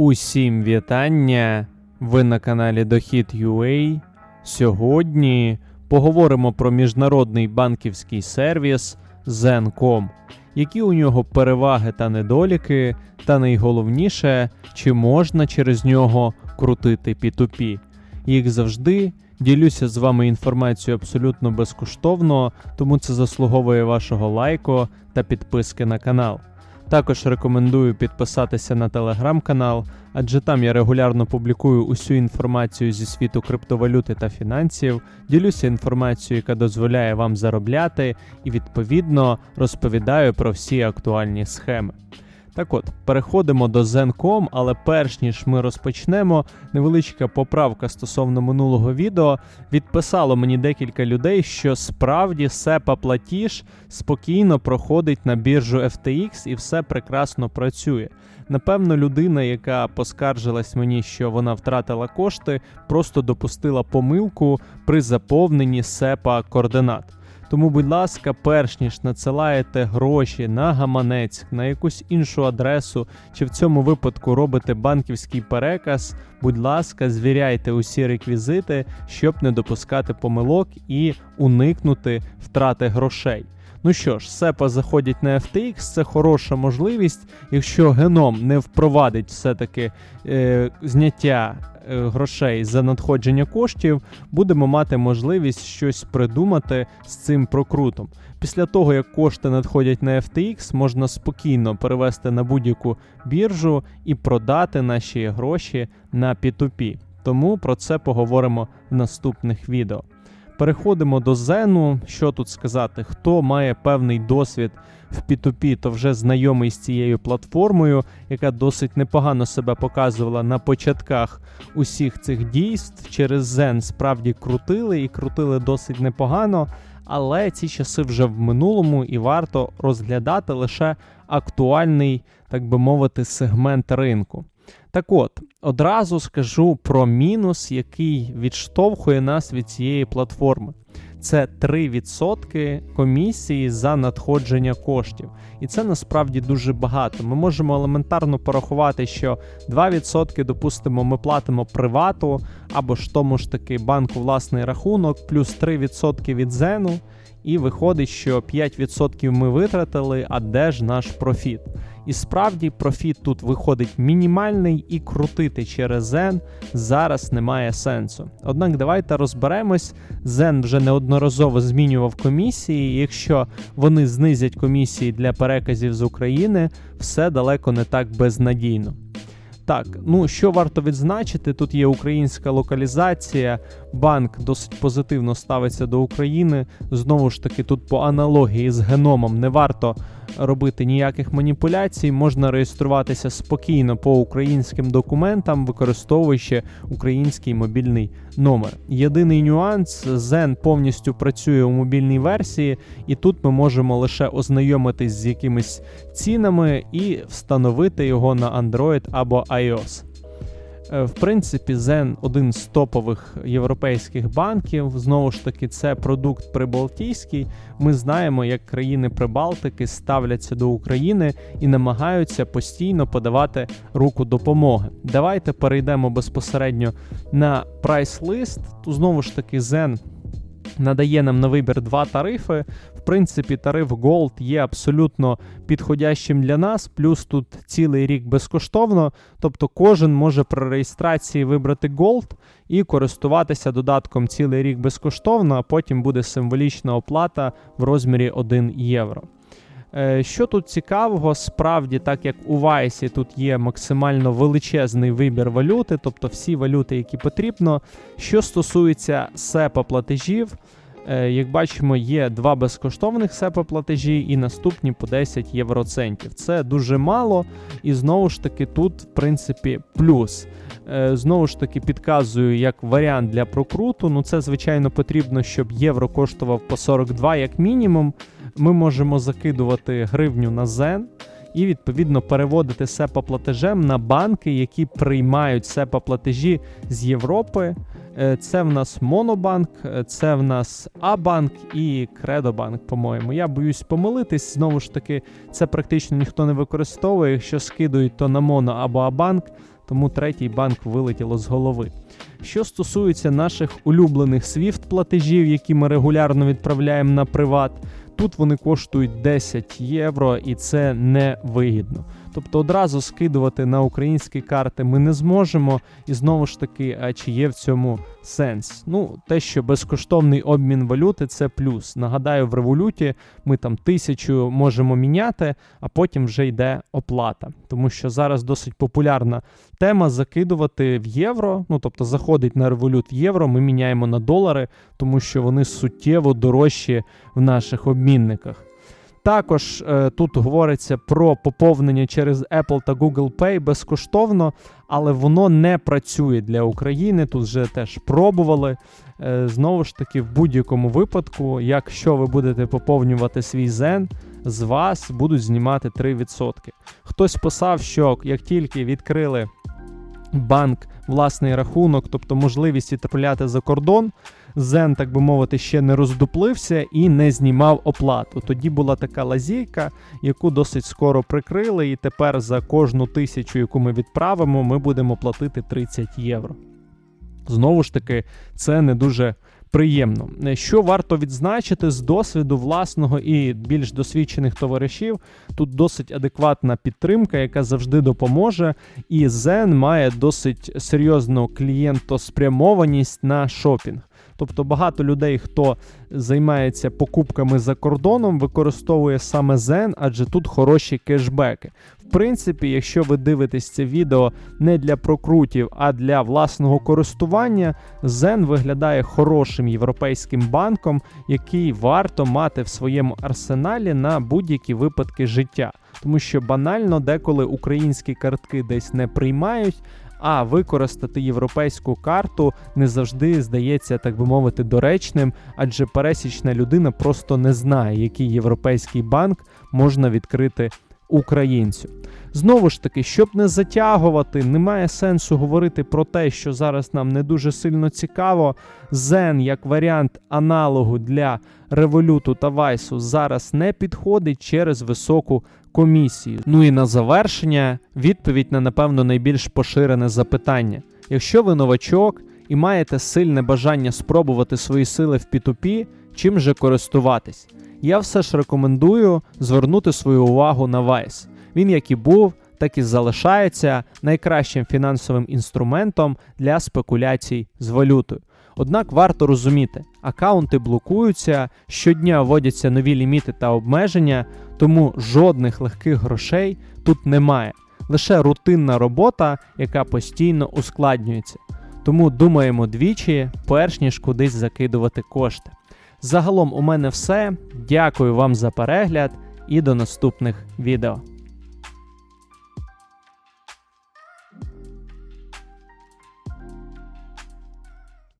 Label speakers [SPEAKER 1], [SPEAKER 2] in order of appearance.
[SPEAKER 1] Усім вітання! Ви на каналі Дохід.ua. Сьогодні поговоримо про міжнародний банківський сервіс Zen.com, які у нього переваги та недоліки, та найголовніше, чи можна через нього крутити P2P. Як завжди, ділюся з вами інформацією абсолютно безкоштовно, тому це заслуговує вашого лайку та підписки на канал. Також рекомендую підписатися на телеграм-канал, адже там я регулярно публікую усю інформацію зі світу криптовалюти та фінансів, ділюся інформацією, яка дозволяє вам заробляти, і відповідно розповідаю про всі актуальні схеми. Так от, переходимо до Zen.com, але перш ніж ми розпочнемо, невеличка поправка стосовно минулого відео. Відписало мені декілька людей, що справді SEPA платіж спокійно проходить на біржу FTX і все прекрасно працює. Напевно, людина, яка поскаржилась мені, що вона втратила кошти, просто допустила помилку при заповненні SEPA координат. Тому, будь ласка, перш ніж надсилаєте гроші на гаманець, на якусь іншу адресу, чи в цьому випадку робите банківський переказ, будь ласка, звіряйте усі реквізити, щоб не допускати помилок і уникнути втрати грошей. Ну що ж, SEPA заходять на FTX, це хороша можливість, якщо геном не впровадить все-таки е, зняття е, грошей за надходження коштів, будемо мати можливість щось придумати з цим прокрутом. Після того, як кошти надходять на FTX, можна спокійно перевести на будь-яку біржу і продати наші гроші на P2P. Тому про це поговоримо в наступних відео. Переходимо до Зену. Що тут сказати? Хто має певний досвід в P2P, то вже знайомий з цією платформою, яка досить непогано себе показувала на початках усіх цих дійств. Через Zen справді крутили і крутили досить непогано. Але ці часи вже в минулому і варто розглядати лише актуальний, так би мовити, сегмент ринку. Так от, одразу скажу про мінус, який відштовхує нас від цієї платформи. Це 3% комісії за надходження коштів. І це насправді дуже багато. Ми можемо елементарно порахувати, що 2%, допустимо, ми платимо привату або ж тому ж таки банку власний рахунок, плюс 3% від зену. І виходить, що 5% ми витратили, а де ж наш профіт? І справді профіт тут виходить мінімальний і крутити через Zen зараз немає сенсу. Однак давайте розберемось. Zen вже неодноразово змінював комісії. і Якщо вони знизять комісії для переказів з України, все далеко не так безнадійно. Так, ну що варто відзначити, тут є українська локалізація, банк досить позитивно ставиться до України. Знову ж таки, тут по аналогії з геномом не варто робити ніяких маніпуляцій, можна реєструватися спокійно по українським документам, використовуючи український мобільний номер. Єдиний нюанс: Zen повністю працює у мобільній версії, і тут ми можемо лише ознайомитись з якимись цінами і встановити його на Android або iOS. Е, В принципі, Zen один з топових європейських банків. Знову ж таки, це продукт прибалтійський. Ми знаємо, як країни Прибалтики ставляться до України і намагаються постійно подавати руку допомоги. Давайте перейдемо безпосередньо на прайс-лист. Знову ж таки, Zen надає нам на вибір два тарифи. Принципі, тариф Gold є абсолютно підходящим для нас, плюс тут цілий рік безкоштовно. Тобто кожен може при реєстрації вибрати Gold і користуватися додатком цілий рік безкоштовно, а потім буде символічна оплата в розмірі 1 євро. Е, Що тут цікавого, справді, так як у Вайсі тут є максимально величезний вибір валюти, тобто всі валюти, які потрібно. Що стосується SEPA платежів, як бачимо, є два безкоштовних SEPA платежі і наступні по 10 євроцентів. Це дуже мало, і знову ж таки тут, в принципі, плюс. Е, Знову ж таки, підказую як варіант для прокруту. Ну, це, звичайно, потрібно, щоб євро коштував по 42 як мінімум. Ми можемо закидувати гривню на Зен і відповідно переводити SEPA платежем на банки, які приймають SEPA платежі з Європи. Е, Це в нас Монобанк, е, це в нас Абанк і Кредобанк, по-моєму. Я боюсь помилитись. Знову ж таки, це практично ніхто не використовує. Якщо скидують, то на Моно або Абанк. тому третій банк вилетіло з голови. Що стосується наших улюблених SWIFT платежів, які ми регулярно відправляємо на приват, тут вони коштують 10 євро, і це не вигідно. Тобто одразу скидувати на українські карти ми не зможемо. І знову ж таки, а чи є в цьому сенс? Ну, те, що безкоштовний обмін валюти, це плюс. Нагадаю, в революті ми там тисячу можемо міняти, а потім вже йде оплата. Тому що зараз досить популярна тема закидувати в євро. Ну тобто заходить на револют євро, ми міняємо на долари, тому що вони суттєво дорожчі в наших обмінниках. Також е, тут говориться про поповнення через Apple та Google Pay безкоштовно, але воно не працює для України. Тут вже теж пробували. Е, знову ж таки, в будь-якому випадку, якщо ви будете поповнювати свій Zen, з вас будуть знімати 3%. Хтось писав, що як тільки відкрили банк власний рахунок, тобто можливість відправляти за кордон. Зен, так би мовити, ще не роздуплився і не знімав оплату. Тоді була така лазійка, яку досить скоро прикрили, і тепер за кожну тисячу, яку ми відправимо, ми будемо платити 30 євро. Знову ж таки, це не дуже приємно. Що варто відзначити з досвіду власного і більш досвідчених товаришів, тут досить адекватна підтримка, яка завжди допоможе. І Zen має досить серйозну клієнтоспрямованість на шопінг. Тобто багато людей, хто займається покупками за кордоном, використовує саме Zen, адже тут хороші кешбеки. В принципі, якщо ви дивитесь це відео не для прокрутів, а для власного користування, Zen виглядає хорошим європейським банком, який варто мати в своєму арсеналі на будь-які випадки життя. Тому що банально деколи українські картки десь не приймають. А використати європейську карту не завжди здається, так би мовити, доречним, адже пересічна людина просто не знає, який європейський банк можна відкрити українцю. Знову ж таки, щоб не затягувати, немає сенсу говорити про те, що зараз нам не дуже сильно цікаво. Zen як варіант аналогу для революту та вайсу зараз не підходить через високу комісію. Ну і на завершення відповідь на напевно найбільш поширене запитання. Якщо ви новачок і маєте сильне бажання спробувати свої сили в P2P, чим же користуватись? Я все ж рекомендую звернути свою увагу на Vice. Він як і був, так і залишається найкращим фінансовим інструментом для спекуляцій з валютою. Однак варто розуміти, акаунти блокуються, щодня вводяться нові ліміти та обмеження, тому жодних легких грошей тут немає. Лише рутинна робота, яка постійно ускладнюється. Тому думаємо двічі, перш ніж кудись закидувати кошти. Загалом у мене все. Дякую вам за перегляд і до наступних відео.